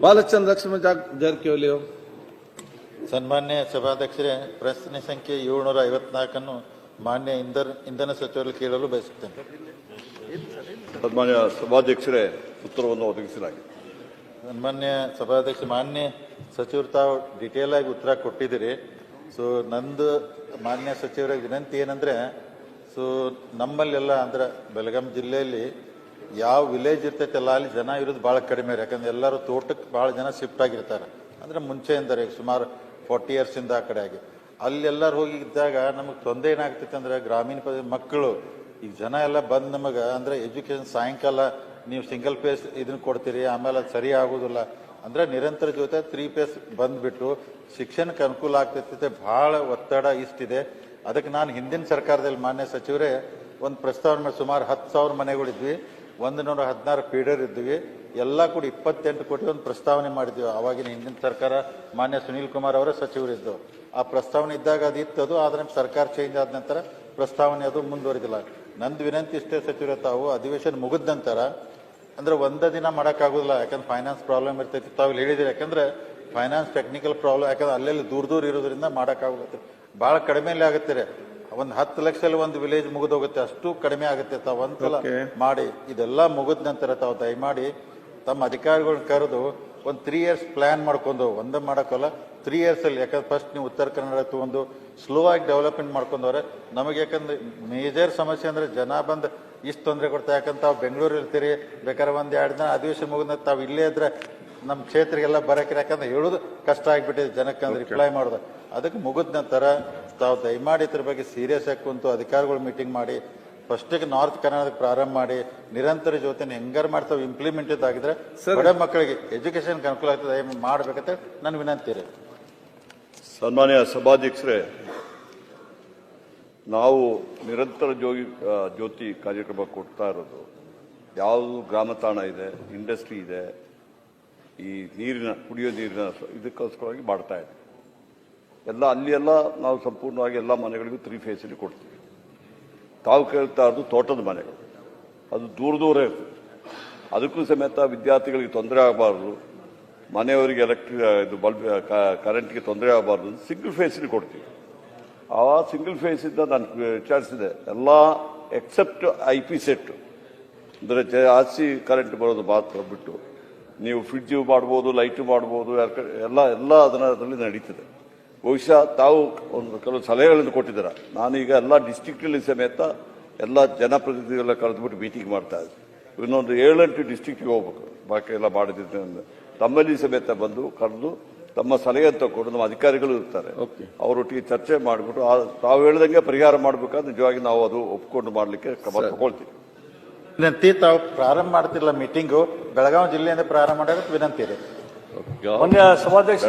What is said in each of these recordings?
ಬಾಲಚಂದ್ರ ಲಕ್ಷ್ಮಣ ಜಾಗ್- ಜಾರಕಿಹೊಳಿ ಅವರು ಸನ್ಮಾನ್ಯ ಸಭಾಧ್ಯಕ್ಷರೇ ಪ್ರಶ್ನೆ ಸಂಖ್ಯೆ ಏಳ್ನೂರ ಐವತ್ನಾಲ್ಕನ್ನು ಮಾನ್ಯ ಇಂಧನ ಇಂಧನ ಸಚಿವರಲ್ಲಿ ಕೇಳಲು ಬಯಸುತ್ತೇನೆ. ಸನ್ಮಾನ್ಯ ಸಭಾಧ್ಯಕ್ಷರೇ ಉತ್ತರವನ್ನು ಒದಗಿಸಲಾಗಿದೆ. ಸನ್ಮಾನ್ಯ ಸಭಾಧ್ಯಕ್ಷ ಮಾನ್ಯ ಸಚಿವರು ತಾವು ಡಿಟೇಲ್ ಆಗಿ ಉತ್ತರ ಕೊಟ್ಟಿದ್ದೀರಿ. ಸೊ ನಂದು ಮಾನ್ಯ ಸಚಿವರ ವಿನಂತಿ ಏನಂದ್ರೆ ಸೊ ನಮ್ಮಲ್ಲೆಲ್ಲ ಅಂದ್ರೆ ಬೆಳಗಾಂ ಜಿಲ್ಲೆಯಲ್ಲಿ ಯಾವ ವಿಲೇಜ್ ಇರ್ತೈತಲ್ಲ ಅಲ್ಲಿ ಜನ ಇರೋದು ಭಾಳ ಕಡಿಮೆ ಯಾಕಂದ್ರೆ ಎಲ್ಲರೂ ತೋಟಕ್ಕೆ ಭಾಳ ಜನ ಶಿಫ್ಟ್ ಆಗಿರ್ತಾರೆ. ಅಂದ್ರೆ ಮುಂಚೆಯಿಂದ ರೀ ಸುಮಾರು ಫಾರ್ಟಿ ಇಯರ್ಸಿಂದ ಆ ಕಡೆ ಆಗಿ. ಅಲ್ಲಿ ಎಲ್ಲರೂ ಹೋಗಿ ಇದ್ದಾಗ ನಮಗೆ ತೊಂದರೆ ಏನಾಗ್ತೈತೆ ಅಂದ್ರೆ ಗ್ರಾಮೀಣ ಪ್ರದೇಶ ಮಕ್ಕಳು, ಈಗ ಜನ ಎಲ್ಲ ಬಂದು ನಮಗೆ ಅಂದ್ರೆ ಎಜುಕೇಶನ್ ಸಾಯಂಕಾಲ ನೀವು ಸಿಂಗಲ್ ಪೇಸ್ ಇದನ್ನ ಕೊಡ್ತೀರಿ, ಆಮೇಲೆ ಅದು ಸರಿ ಆಗೋದಿಲ್ಲ. ಅಂದ್ರೆ ನಿರಂತರ ಜೊತೆ ತ್ರೀ ಪೇಸ್ ಬಂದ್ಬಿಟ್ಟು ಶಿಕ್ಷಣಕ್ಕೆ ಅನುಕೂಲ ಆಗ್ತೈತೆ ಭಾಳ ಒತ್ತಡ ಇಷ್ಟಿದೆ ಅದಕ್ಕೆ ನಾನು ಹಿಂದಿನ ಸರ್ಕಾರದಲ್ಲಿ ಮಾನ್ಯ ಸಚಿವರೇ ಒಂದು ಪ್ರಸ್ತಾವನೆ ಸುಮಾರು ಹತ್ತು ಸಾವಿರ ಮನೆಗಳಿದ್ವಿ. ಒಂದು ನೂರ ಹದಿನಾರು ಫೀಡರ್ ಇದ್ವಿ. ಎಲ್ಲ ಕೂಡ ಇಪ್ಪತ್ತೆಂಟು ಕೋಟಿ ಒಂದು ಪ್ರಸ್ತಾವನೆ ಮಾಡಿದ್ವಿ. ಅವಾಗಿನ ಹಿಂದಿನ ಸರ್ಕಾರ ಮಾನ್ಯ ಸುನೀಲ್ ಕುಮಾರ್ ಅವರ ಸಚಿವರಿದ್ದು. ಆ ಪ್ರಸ್ತಾವನೆ ಇದ್ದಾಗ ಅದು ಇತ್ತು. ಆದ್ರೆ ನಮ್ಮ ಸರ್ಕಾರ ಚೇಂಜ್ ಆದ ನಂತರ ಪ್ರಸ್ತಾವನೆ ಅದು ಮುಂದುವರಿದಿಲ್ಲ. ನಂದು ವಿನಂತಿ ಇಷ್ಟೇ ಸಚಿವರ, ತಾವು ಅಧಿವೇಶನ ಮುಗಿದ ನಂತರ, ಅಂದ್ರೆ ಒಂದೇ ದಿನ ಮಾಡೋಕ್ಕಾಗೋದಿಲ್ಲ. ಯಾಕಂದ್ರೆ ಫೈನಾನ್ಸ್ ಪ್ರಾಬ್ಲಮ್ ಇರ್ತೈತಿ. ತಾವು ಇಲ್ಲಿ ಯಾಕಂದ್ರೆ ಫೈನಾನ್ಸ್ ಟೆಕ್ನಿಕಲ್ ಪ್ರಾಬ್ಲಮ್ ಯಾಕಂದ್ರೆ ಅಲ್ಲೆಲ್ಲಿ ದೂರ ದೂರ ಇರೋದ್ರಿಂದ ಮಾಡೋಕ್ಕಾಗುತ್ತೆ ಭಾಳ ಕಡಿಮೆಯಲ್ಲಿ ಆಗುತ್ತೆ ಒಂದು ಹತ್ತು ಲಕ್ಷದಲ್ಲಿ ಒಂದು ವಿಲೇಜ್ ಮುಗಿದೋಗುತ್ತೆ ಅಷ್ಟು ಕಡಿಮೆ ಆಗುತ್ತೆ ತಾವು ಒಂದ್ಸಲ Okay. ಮಾಡಿ ಇದೆಲ್ಲ ಮುಗಿದ ನಂತರ ತಾವು ದಯಮಾಡಿ ತಮ್ಮ ಅಧಿಕಾರಿಗಳನ್ನ ಕರೆದು ಒಂದು ತ್ರೀ ಇಯರ್ಸ್ ಪ್ಲಾನ್ ಮಾಡ್ಕೊಂಡು ಒಂದೇ ಮಾಡೋಕ್ಕಲ್ಲ ತ್ರೀ ಇಯರ್ಸ್ ಅಲ್ಲಿ ಯಾಕಂದ್ರೆ ಫಸ್ಟ್ ನೀವು ಉತ್ತರ ಕನ್ನಡ ತಗೊಂಡು ಸ್ಲೋ ಆಗಿ ಡೆವಲಪ್ಮೆಂಟ್ ಮಾಡ್ಕೊಂಡವ್ರೆ ನಮಗೆ ಯಾಕಂದ್ರೆ ಮೇಜರ್ ಸಮಸ್ಯೆ ಅಂದ್ರೆ ಜನ ಬಂದು ಇಷ್ಟು ತೊಂದರೆ ಕೊಡ್ತಾ ಯಾಕಂದ್ರೆ ತಾವು ಬೆಂಗಳೂರು ಇರ್ತೀರಿ ಬೇಕಾದ್ರೆ ಒಂದು ಎರಡು ದಿನ ಅಧಿವೇಶನ ಮುಗಿದ ತಾವು ಇಲ್ಲೇ ಇದ್ರೆ ನಮ್ಮ ಕ್ಷೇತ್ರಗೆಲ್ಲ ಬರಕ್ಕೆ ಯಾಕಂದ್ರೆ ಹೇಳುದು ಕಷ್ಟ ಆಗ್ಬಿಟ್ಟಿದೆ ಜನಕ್ಕೆ ಅಂದ್ರೆ ರಿಪ್ಲೈ ಮಾಡೋದು ಅದಕ್ಕೆ ಮುಗಿದ ನಂತರ ತಾವು ದಯಮಾಡಿ ಇದ್ರ ಬಗ್ಗೆ ಸೀರಿಯಸ್ ಆಗಿ ಕುಂತು ಅಧಿಕಾರಿಗಳು ಮೀಟಿಂಗ್ ಮಾಡಿ ಫಸ್ಟಿಗೆ ನಾರ್ತ್ ಕರ್ನಾಟಕ ಪ್ರಾರಂಭ ಮಾಡಿ ನಿರಂತರ ಜೊತೆ ಹೆಂಗಾರು ಮಾಡ್ತಾವೆ ಇಂಪ್ಲಿಮೆಂಟೆಡ್ ಆಗಿದ್ರೆ. ಬಡ ಮಕ್ಕಳಿಗೆ ಎಜುಕೇಶನ್ ಅನುಕೂಲ ಆಗ್ತದೆ ಮಾಡ್ಬೇಕಂತ ನನ್ನ ವಿನಂತಿ ರೀ. ಸನ್ಮಾನ್ಯ ಸಭಾಧ್ಯಕ್ಷರೇ ನಾವು ನಿರಂತರ ಜೋಗಿ ಜ್ಯೋತಿ ಕಾರ್ಯಕ್ರಮ ಕೊಡ್ತಾ ಇರೋದು. ಯಾವುದು ಗ್ರಾಮ ತಾಣ ಇದೆ ಇಂಡಸ್ಟ್ರಿ ಇದೆ ಈ ನೀರಿನ ಕುಡಿಯೋ ನೀರಿನ ಇದಕ್ಕೋಸ್ಕರವಾಗಿ ಮಾಡ್ತಾ ಇದೆ ಎಲ್ಲ ಅಲ್ಲಿ ಎಲ್ಲ ನಾವು ಸಂಪೂರ್ಣವಾಗಿ ಎಲ್ಲ ಮನೆಗಳಿಗೂ ತ್ರೀ ಫೇಸಿಲಿ ಕೊಡ್ತೀವಿ. ತಾವು ಕೇಳ್ತಾ ಇರೋದು ತೋಟದ ಮನೆಗಳು. ಅದು ದೂರ ದೂರ ಇರ್ತದೆ. ಅದಕ್ಕೂ ಸಮೇತ ವಿದ್ಯಾರ್ಥಿಗಳಿಗೆ ತೊಂದರೆ ಆಗಬಾರ್ದು. ಮನೆಯವರಿಗೆ ಎಲೆಕ್ಟ್ರಿ ಇದು ಬಲ್ಬ್ ಕರೆಂಟ್ಗೆ ತೊಂದರೆ ಆಗಬಾರ್ದು ಸಿಂಗಲ್ ಫೇಸಿಲಿ ಕೊಡ್ತೀವಿ. ಆ ಸಿಂಗಲ್ ಫೇಸಿಂದ ನಾನು ವಿಚಾರಿಸಿದೆ. ಎಲ್ಲ ಎಕ್ಸೆಪ್ಟ್ ಐ ಪಿ ಸೆಟ್ ಅಂದರೆ ಜಾಸ್ತಿ ಕರೆಂಟ್ ಬರೋದು ಮಾತ್ರ ಬಿಟ್ಟು. ನೀವು ಫ್ರಿಡ್ಜು ಮಾಡ್ಬೋದು ಲೈಟು ಮಾಡ್ಬೋದು ಎಲ್ಲ ಎಲ್ಲ ಅದನ್ನ ಅದರಲ್ಲಿ ನಡೀತದೆ. ಬಹುಶಃ ತಾವು ಒಂದು ಕೆಲವು ಸಲಹೆಗಳನ್ನು ಕೊಟ್ಟಿದ್ದೀರ. ನಾನೀಗ ಎಲ್ಲ ಡಿಸ್ಟಿಕ್ಟಲ್ಲಿ ಸಮೇತ ಎಲ್ಲ ಜನಪ್ರತಿನಿಧಿಗಳ ಕರೆದುಬಿಟ್ಟು ಮೀಟಿಂಗ್ ಮಾಡ್ತಾ ಇದ್ದೆ. ಇನ್ನೊಂದು ಏಳೆಂಟು ಡಿಸ್ಟಿಕ್ಟಿಗೆ ಹೋಗ್ಬೇಕು. ಬಾಕಿ ಎಲ್ಲ ಮಾಡಿದ್ರೆ ತಮ್ಮಲ್ಲಿ ಸಮೇತ ಬಂದು ಕರೆದು ತಮ್ಮ ಸಲಹೆ ತಗೊಂಡು ನಮ್ಮ ಅಧಿಕಾರಿಗಳು ಇರ್ತಾರೆ. ಅವರೊಟ್ಟಿಗೆ ಚರ್ಚೆ ಮಾಡಿಬಿಟ್ಟು ಆ- ತಾವು ಹೇಳ್ದಂಗೆ ಪರಿಹಾರ ಮಾಡಬೇಕಾದ್ರೆ ನಿಜವಾಗಿ ನಾವು ಅದು ಒಪ್ಕೊಂಡು ಮಾಡಲಿಕ್ಕೆ ಕ್ರಮ ತಗೊಳ್ತೀವಿ. ವಿನಂತಿ ತಾವು ಪ್ರಾರಂಭ ಮಾಡ್ತಿಲ್ಲ ಮೀಟಿಂಗು ಬೆಳಗಾವಿ ಜಿಲ್ಲೆಯಿಂದ ಪ್ರಾರಂಭ ಮಾಡೋದಕ್ಕೆ ವಿನಂತಿ ಇದೆ. ಸಭಾಧ್ಯಕ್ಷ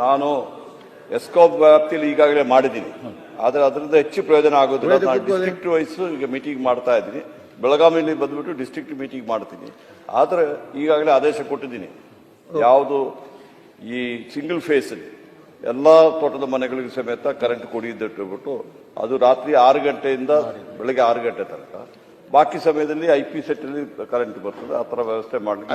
ನಾನು ಎಸ್ಕೋಬ್ ವ್ಯಾಪ್ತಿಯಲ್ಲಿ ಈಗಾಗಲೇ ಮಾಡಿದ್ದೀನಿ. ಆದರೆ ಅದರಿಂದ ಹೆಚ್ಚು ಪ್ರಯೋಜನ ಆಗೋದಿಲ್ಲ. ನಾನು ಡಿಸ್ಟ್ರಿಕ್ಟ್ ವೈಸ್ ಈಗ ಮೀಟಿಂಗ್ ಮಾಡ್ತಾ ಇದ್ದೀನಿ. ಬೆಳಗಾವಿಯಲ್ಲಿ ಬಂದ್ಬಿಟ್ಟು ಡಿಸ್ಟ್ರಿಕ್ಟ್ ಮೀಟಿಂಗ್ ಮಾಡ್ತೀನಿ. ಆದರೆ ಈಗಾಗಲೇ ಆದೇಶ ಕೊಟ್ಟಿದ್ದೀನಿ. ಯಾವುದು ಈ ಸಿಂಗಲ್ ಫೇಸ್ ಎಲ್ಲ ತೋಟದ ಮನೆಗಳಿಗೆ ಸಮೇತ ಕರೆಂಟ್ ಕೊಡಿದ್ದಿಟ್ಬಿಟ್ಟು ಅದು ರಾತ್ರಿ ಆರು ಗಂಟೆಯಿಂದ ಬೆಳಗ್ಗೆ ಆರು ಗಂಟೆ ತನಕ. ಬಾಕಿ ಸಮಯದಲ್ಲಿ ಐ ಪಿ ಸೆಟ್ ಅಲ್ಲಿ ಕರೆಂಟ್ ಬರ್ತದೆ. ಆ ತರ ವ್ಯವಸ್ಥೆ ಮಾಡಲಿಕ್ಕೆ